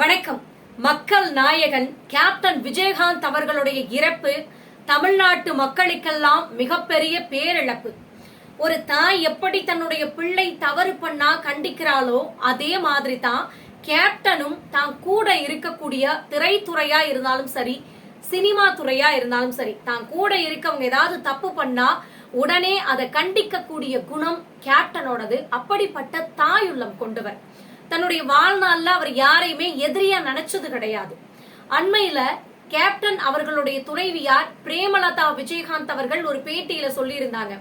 வணக்கம். மக்கள் நாயகன் கேப்டன் விஜயகாந்த் அவர்களுடைய இறப்பு தமிழ்நாட்டு மக்களுக்கெல்லாம் மிகப்பெரிய பேரிழப்பு. ஒரு தாய் எப்படி தன்னுடைய பிள்ளை தவறு பண்ணா கண்டிக்கிறாளோ அதே மாதிரி தான் கேப்டனும் தான் கூட இருக்கக்கூடிய திரைத்துறையா இருந்தாலும் சரி சினிமா துறையா இருந்தாலும் சரி தான் கூட இருக்கவங்க ஏதாவது தப்பு பண்ணா உடனே அதை கண்டிக்கக்கூடிய குணம் கேப்டனோடது. அப்படிப்பட்ட தாயுள்ளம் கொண்டவர். தன்னுடைய வாழ்நாள்ல அவர் யாரையுமே எதிரியா நினைச்சது கிடையாது. அண்மையில கேப்டன் அவர்களுடைய துணைவியார் பிரேமலதா விஜயகாந்த் அவர்கள் ஒரு பேட்டியில சொல்லியிருந்தாங்க.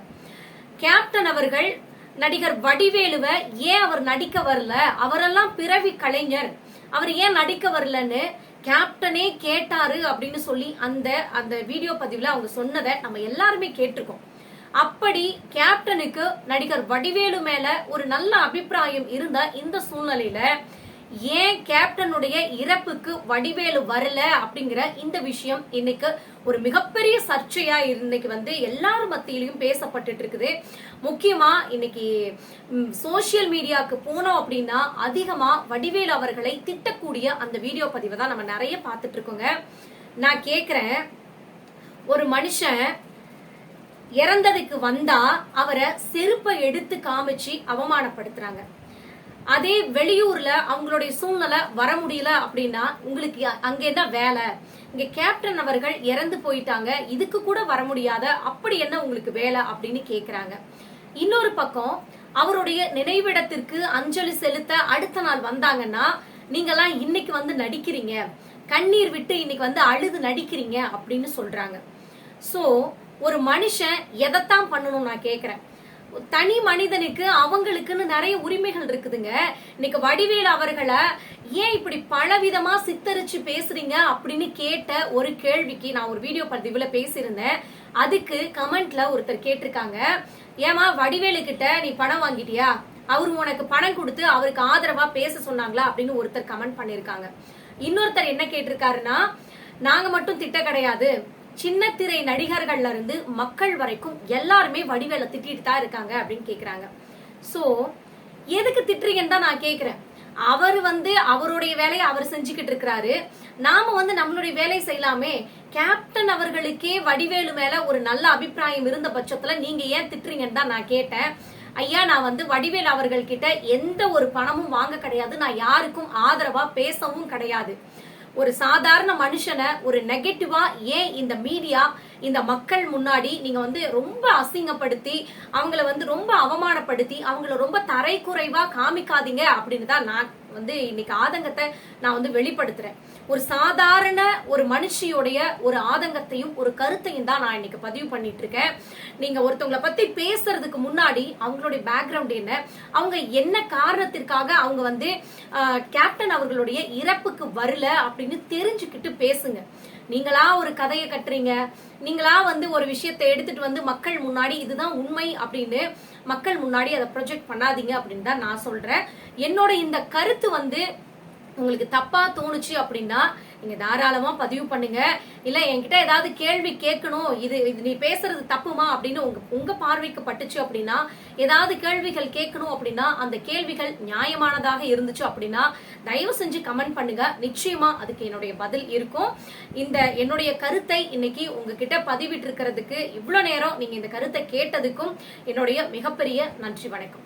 கேப்டன் அவர்கள் நடிகர் வடிவேலுவ ஏன் அவர் நடிக்க வரல? அவரெல்லாம் பிறவி கலைஞர். அவர் ஏன் நடிக்க வரலன்னு கேப்டனே கேட்டாரு அப்படின்னு சொல்லி அந்த அந்த வீடியோ பதிவுல அவங்க சொன்னதை நம்ம எல்லாருமே கேட்டிருக்கோம். அப்படி கேப்டனுக்கு நடிகர் வடிவேலு மேல ஒரு நல்ல அபிப்பிராயம் இருந்த இந்த சூழ்நிலையில ஏன் கேப்டனுடைய இறப்புக்கு வடிவேலு வரல அப்படிங்கிற இந்த விஷயம் இன்னைக்கு ஒரு மிகப்பெரிய சர்ச்சையா இன்னைக்கு வந்து எல்லாரும் மத்தியிலையும் பேசப்பட்டுட்டு இருக்குது. முக்கியமா இன்னைக்கு சோசியல் மீடியாவுக்கு போனோம் அப்படின்னா அதிகமா வடிவேலு அவர்களை திட்டக்கூடிய அந்த வீடியோ பதிவை தான் நம்ம நிறைய பார்த்துட்டு இருக்கோங்க. நான் கேக்குறேன். ஒரு மனுஷன் இறந்ததுக்கு வந்தா அவரை செருப்பை எடுத்து காமிச்சு அவமானப்படுத்துறாங்க. அதே வெளியூர்ல அவங்களுடைய சூழ்நிலை வர முடியல அப்படின்னா உங்களுக்கு அங்க வேலை? இங்க கேப்டன் அவர்கள் இறந்து போயிட்டாங்க இதுக்கு கூட வர முடியாத அப்படி என்ன உங்களுக்கு வேலை அப்படின்னு கேக்குறாங்க. இன்னொரு பக்கம் அவருடைய நினைவிடத்திற்கு அஞ்சலி செலுத்த அடுத்த நாள் வந்தாங்கன்னா நீங்கெல்லாம் இன்னைக்கு வந்து நடிக்கிறீங்க கண்ணீர் விட்டு இன்னைக்கு வந்து அழுது நடிக்கிறீங்க அப்படின்னு சொல்றாங்க. சோ ஒரு மனுஷன் எதைத்தான் பண்ணணும் நான் கேட்குறேன் தனி மனிதனுக்கு அவங்களுக்குன்னு நிறைய உரிமைகள் இருக்குதுங்க. இன்னைக்கு வடிவேல் அவர்களை ஏன் இப்படி பலவிதமா சித்தரிச்சு பேசுறீங்க அப்படின்னு கேட்ட ஒரு கேள்விக்கு நான் ஒரு வீடியோ பதிவுல பேசியிருந்தேன். அதுக்கு கமெண்ட்ல ஒருத்தர் கேட்டிருக்காங்க. ஏமா வடிவேலு கிட்ட நீ பணம் வாங்கிட்டியா? அவர் உனக்கு பணம் கொடுத்து அவருக்கு ஆதரவா பேச சொன்னாங்களா அப்படின்னு ஒருத்தர் கமெண்ட் பண்ணிருக்காங்க இன்னொருத்தர் என்ன கேட்டிருக்காருன்னா நாங்க மட்டும் திட்ட கிடையாது. சின்ன திரை நடிகர்கள்ல இருந்து மக்கள் வரைக்கும் எல்லாருமே வடிவேல திட்டிட்டு தான் இருக்காங்க அப்படின்னு கேக்குறாங்க. சோ எதுக்கு திட்டுறீங்கன்னு தான் நான் கேக்குறேன். அவர் வந்து அவருடைய வேலையை அவர் செஞ்சுக்கிட்டு இருக்கிறாரு. நாம வந்து நம்மளுடைய வேலை செய்யலாமே. கேப்டன் அவர்களுக்கே வடிவேலு மேல ஒரு நல்ல அபிப்பிராயம் இருந்த பட்சத்துல நீங்க ஏன் திட்டுறீங்கன்னு தான் நான் கேட்டேன். ஐயா நான் வந்து வடிவேல் அவர்கள் கிட்ட எந்த ஒரு பணமும் வாங்க கிடையாது. நான் யாருக்கும் ஆதரவா பேசவும் கிடையாது. ஒரு சாதாரண மனுஷனை ஒரு நெகட்டிவா ஏன் இந்த மீடியா இந்த மக்கள் முன்னாடி நீங்க வந்து ரொம்ப அசிங்கப்படுத்தி அவங்கள வந்து ரொம்ப அவமானப்படுத்தி அவங்கள ரொம்ப தரைக்குறைவா காமிக்காதீங்க அப்படின்னு தான் நான் வந்து இன்னைக்கு ஆதங்கத்தை நான் வந்து வெளிப்படுத்துறேன். ஒரு சாதாரண ஒரு மனுஷியோடைய ஒரு ஆதங்கத்தையும் ஒரு கருத்தையும் தான் நான் இன்னைக்கு பதிவு பண்ணிட்டு இருக்கேன் நீங்க ஒருத்தவங்களை பத்தி பேசுறதுக்கு முன்னாடி அவங்களுடைய பேக்ரவுண்ட் என்ன அவங்க என்ன காரணத்திற்காக அவங்க வந்து கேப்டன் அவர்களுடைய இறப்புக்கு வரல அப்படின்னு தெரிஞ்சுக்கிட்டு பேசுங்க. நீங்களா ஒரு கதையை கட்டுறீங்க நீங்களா வந்து ஒரு விஷயத்தை எடுத்துட்டு வந்து மக்கள் முன்னாடி இதுதான் உண்மை அப்படின்னு மக்கள் முன்னாடி அதை ப்ரொஜெக்ட் பண்ணாதீங்க அப்படின்னு தான் நான் சொல்றேன். என்னோட இந்த கருத்து வந்து உங்களுக்கு தப்பா தோணுச்சு அப்படின்னா நீங்க தாராளமா பதிவு பண்ணுங்க. இல்ல என்கிட்ட ஏதாவது கேள்வி கேட்கணும். இது இது நீ பேசுறது தப்புமா அப்படின்னு உங்க உங்க பார்வைக்கு பட்டுச்சு அப்படின்னா ஏதாவது கேள்விகள் கேட்கணும் அப்படின்னா அந்த கேள்விகள் நியாயமானதாக இருந்துச்சு அப்படின்னா தயவு செஞ்சு கமெண்ட் பண்ணுங்க. நிச்சயமா அதுக்கு என்னுடைய பதில் இருக்கும். இந்த என்னுடைய கருத்தை இன்னைக்கு உங்ககிட்ட பதிவிட்டு இருக்கிறதுக்கு இவ்வளவு நேரம் நீங்க இந்த கருத்தை கேட்டதுக்கும் என்னுடைய மிகப்பெரிய நன்றி வணக்கம்.